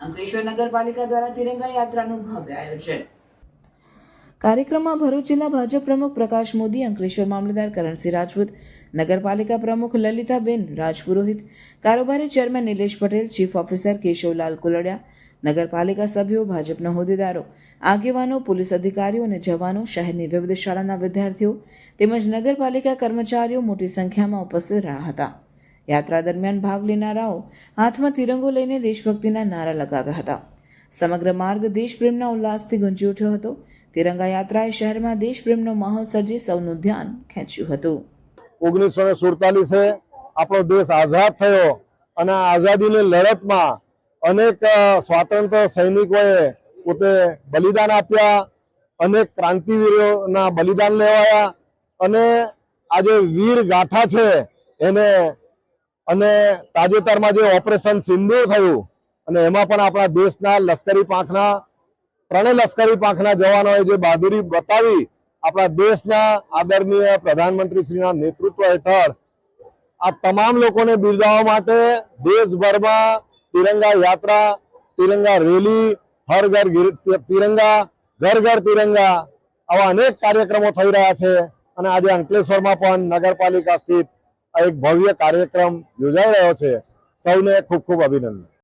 અંકલેશ્વર નગરપાલિકા દ્વારા તિરંગા યાત્રાનું ભવ્ય આયોજન. કાર્યક્રમમાં ભરૂચ જિલ્લા ભાજપ પ્રમુખ પ્રકાશ મોદી, અંકલેશ્વર મામલતદાર કરણસિંહ રાજપૂત, નગરપાલિકા પ્રમુખ લલિતાબેન રાજપુરોહિત, કારોબારી chairman Nilesh Patel, chief officer Keshavlal Kuldiya, નગરપાલિકા સભ્યો, ભાજપના હોદ્દેદારો, આગેવાનો, પોલીસ અધિકારીઓ અને જવાનો, શહેરની વિવિધ શાળાના વિદ્યાર્થીઓ તેમજ નગરપાલિકા કર્મચારીઓ મોટી સંખ્યામાં ઉપસ્થિત રહ્યા હતા. યાત્રા દરમિયાન ભાગ લેનારાઓ હાથમાં તિરંગો લઈને દેશભક્તિના નારા લગાવ્યા હતા. સમગ્ર માર્ગ દેશપ્રેમના ઉલ્લાસથી ગુંજી ઉઠ્યો હતો. તિરંગા યાત્રાએ શહેરમાં દેશપ્રેમનો માહોલ સર્જી સૌનું ધ્યાન ખેંચ્યું હતું. ઓગણીસો ને સુડતાલીસે આપણો દેશ આઝાદ થયો અને આઝાદીની લડતમાં અનેક સ્વાતંત્ર્ય સૈનિકોએ પોતે બલિદાન આપ્યા, અનેક ક્રાંતિવીરોના બલિદાન લેવાયા અને આજે વીર ગાથા છે એને અને તાજેતરમાં જે ઓપરેશન સિંદૂર થયું, અને એમાં પણ આપણા દેશના લશ્કરી પાંખના, ત્રણેય લશ્કરી પાંખના જવાનોએ જે બહાદુરી બતાવી, આપણા દેશના આદરણીય પ્રધાનમંત્રી શ્રીના નેતૃત્વ હેઠળ આ તમામ લોકોને બિરદાવવા માટે દેશભરમાં તિરંગા યાત્રા, તિરંગા રેલી, હર ઘર તિરંગા, ઘર ઘર તિરંગા, આવા અનેક કાર્યક્રમો થઈ રહ્યા છે. અને આજે અંકલેશ્વરમાં પણ નગરપાલિકા સ્થિત આ એક ભવ્ય કાર્યક્રમ યોજાઈ રહ્યો છે. સૌને ખૂબ ખૂબ અભિનંદન.